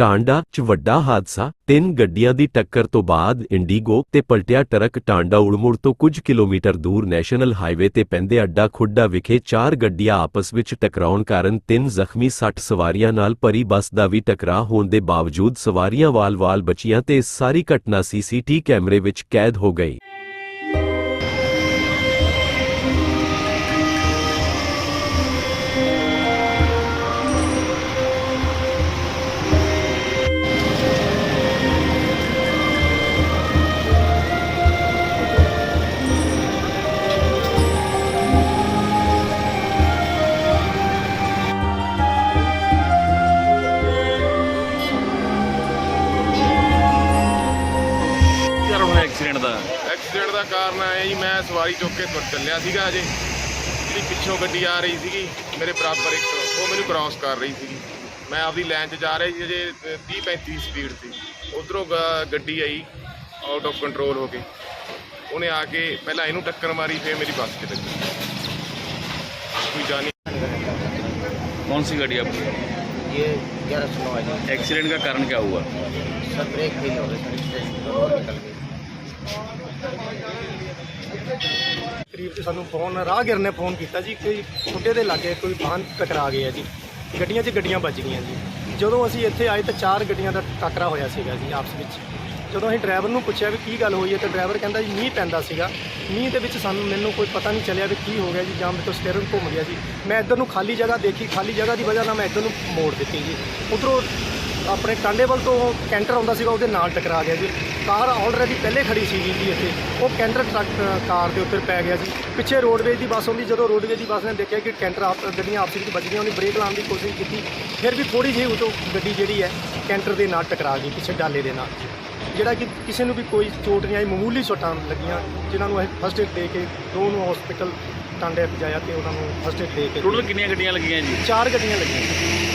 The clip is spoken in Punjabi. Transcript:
ਟਾਂਡਾ 'ਚ ਵੱਡਾ ਹਾਦਸਾ, ਤਿੰਨ ਗੱਡੀਆਂ ਦੀ ਟੱਕਰ ਤੋਂ ਬਾਅਦ ਇੰਡੀਗੋ ਤੇ ਪਲਟਿਆ ਟਰੱਕ ਟਾਂਡਾ ਉੜਮੁੜ ਤੋਂ ਕੁਝ ਕਿਲੋਮੀਟਰ ਦੂਰ ਨੈਸ਼ਨਲ ਹਾਈਵੇ ਤੇ ਪੈਂਦੇ ਅੱਡਾ ਖੁੱਡਾ ਵਿਖੇ ਚਾਰ ਗੱਡੀਆਂ ਆਪਸ ਵਿੱਚ ਟਕਰਾਉਣ ਕਾਰਨ ਤਿੰਨ ਜ਼ਖਮੀ 60 ਸਵਾਰੀਆਂ ਨਾਲ ਭਰੀ ਬੱਸ ਦਾ ਵੀ ਟਕਰਾਅ ਹੋਣ ਦੇ ਬਾਵਜੂਦ ਸਵਾਰੀਆਂ ਵਾਲ-ਵਾਲ ਬਚੀਆਂ ਤੇ ਇਸ ਸਾਰੀ ਘਟਨਾ ਸੀਸੀਟੀ ਕੈਮਰੇ ਵਿੱਚ ਕੈਦ ਹੋ ਗਈ। ਐਕਸੀਡੈਂਟ ਦਾ ਐਕਸੀਡੈਂਟ ਦਾ ਕਾਰਨ ਆਇਆ ਜੀ ਮੈਂ ਸਵਾਰੀ ਚੁੱਕ ਕੇ ਤੁਰ ਚੱਲਿਆ ਸੀਗਾ ਅਜੇ ਜਿਹੜੀ ਪਿੱਛੋਂ ਗੱਡੀ ਆ ਰਹੀ ਸੀਗੀ ਮੇਰੇ ਬਰਾਬਰ ਇੱਕ ਉਹ ਮੈਨੂੰ ਕ੍ਰਾਸ ਕਰ ਰਹੀ ਸੀਗੀ ਮੈਂ ਆਪਦੀ ਲਾਈਨ 'ਚ ਜਾ ਰਿਹਾ ਸੀ ਅਜੇ 30 35 ਸਪੀਡ ਸੀ ਉਧਰੋਂ ਗੱਡੀ ਆਈ ਆਊਟ ਆਫ ਕੰਟਰੋਲ ਹੋ ਕੇ ਉਹਨੇ ਆ ਕੇ ਪਹਿਲਾਂ ਇਹਨੂੰ ਟੱਕਰ ਮਾਰੀ ਫਿਰ ਮੇਰੀ ਬੱਸ 'ਚ ਲੱਗੀ ਕੋਈ ਜਾਨੀ कौन सी गाड़ी आपकी ये ग्यारह सौ नौ है जी एक्सीडेंट का कारण क्या हुआ सर ब्रेक फेल हो गई सर स्टेशन पर और निकल गई ਕਰੀਬ ਤੇ ਸਾਨੂੰ ਫੋਨ, ਰਾਹਗੀਰ ਨੇ ਫੋਨ ਕੀਤਾ ਜੀ ਕਿ ਖੁੱਡੇ ਦੇ ਲਾਗੇ ਕੋਈ ਵਾਹਨ ਟਕਰਾ ਗਿਆ ਜੀ। ਗੱਡੀਆਂ 'ਚ ਗੱਡੀਆਂ ਵੱਜ ਗਈਆਂ ਜੀ। ਜਦੋਂ ਅਸੀਂ ਇੱਥੇ ਆਏ ਤਾਂ ਚਾਰ ਗੱਡੀਆਂ ਦਾ ਟੱਕਰਾ ਹੋਇਆ ਸੀਗਾ ਜੀ ਆਪਸ ਵਿੱਚ। ਜਦੋਂ ਅਸੀਂ ਡਰਾਈਵਰ ਨੂੰ ਪੁੱਛਿਆ ਵੀ ਕੀ ਗੱਲ ਹੋਈ ਹੈ ਤਾਂ ਡਰਾਈਵਰ ਕਹਿੰਦਾ ਜੀ ਮੀਂਹ ਪੈਂਦਾ ਸੀਗਾ। ਮੀਂਹ ਦੇ ਵਿੱਚ ਸਾਨੂੰ ਮੈਨੂੰ ਕੋਈ ਪਤਾ ਨਹੀਂ ਚੱਲਿਆ ਵੀ ਕੀ ਹੋ ਗਿਆ ਜੀ, ਜਾਂ ਮੇਰੇ ਤੋਂ ਸਟੀਅਰਿੰਗ ਘੁੰਮ ਗਿਆ ਜੀ। ਮੈਂ ਇੱਧਰ ਨੂੰ ਖਾਲੀ ਜਗ੍ਹਾ ਦੇਖੀ, ਖਾਲੀ ਜਗ੍ਹਾ ਦੀ ਵਜ੍ਹਾ ਨਾਲ ਮੈਂ ਇੱਧਰ ਨੂੰ ਮੋੜ ਦਿੱਤੀ ਜੀ। ਉਧਰੋਂ ਆਪਣੇ ਟਾਂਡੇਵਲ ਤੋਂ ਕੈਂਟਰ ਆਉਂਦਾ ਸੀਗਾ ਉਹਦੇ ਨਾਲ ਟਕਰਾ ਗਿਆ ਜੀ। ਕਾਰ ਆਲਰੇਡੀ ਪਹਿਲੇ ਖੜੀ ਸੀਗੀ ਜੀ ਇੱਥੇ। ਉਹ ਕੈਂਟਰ ਟਰੱਕ ਕਾਰ ਦੇ ਉੱਤੇ ਪੈ ਗਿਆ ਜੀ। ਪਿੱਛੇ ਰੋਡਵੇਜ ਦੀ ਬੱਸ ਆਉਂਦੀ ਜਦੋਂ ਰੋਡਵੇਜ ਦੀ ਬੱਸ ਨੇ ਦੇਖਿਆ ਕਿ ਕੈਂਟਰ ਆਪ ਗੱਡੀਆਂ ਆਪਸ ਵਿੱਚ ਵੱਜ ਉਹਨੇ ਬ੍ਰੇਕ ਲਾਉਣ ਦੀ ਕੋਸ਼ਿਸ਼ ਕੀਤੀ। ਫਿਰ ਵੀ ਥੋੜੀ ਜਿਹੀ ਉਹ ਗੱਡੀ ਜਿਹੜੀ ਹੈ ਕੈਂਟਰ ਦੇ ਨਾਲ ਟਕਰਾ ਗਈ ਪਿੱਛੇ ਡਾਲੇ ਦੇ ਨਾਲ ਜਿਹੜਾ ਕਿ ਕਿਸੇ ਨੂੰ ਵੀ ਕੋਈ ਚੋਟ ਨਹੀਂ ਆਈ ਮਾਮੂਲੀ ਸੋਟਾਂ ਲੱਗੀਆਂ ਜਿਨ੍ਹਾਂ ਨੂੰ ਅਸੀਂ ਫਸਟ ਏਡ ਦੇ ਕੇ ਦੋ ਨੂੰ ਹਸਪੀਟਲ ਟਾਂਡੇ ਪਹੁੰਚਾਇਆ ਤੇ ਉਹਨਾਂ ਨੂੰ ਫਸਟ ਏਡ ਦੇ ਕੇ ਟੋਟਲ ਕਿੰਨੀਆਂ ਗੱਡੀਆਂ ਲੱਗੀਆਂ ਜੀ? ਚਾਰ ਗੱਡੀਆਂ ਲੱਗੀਆਂ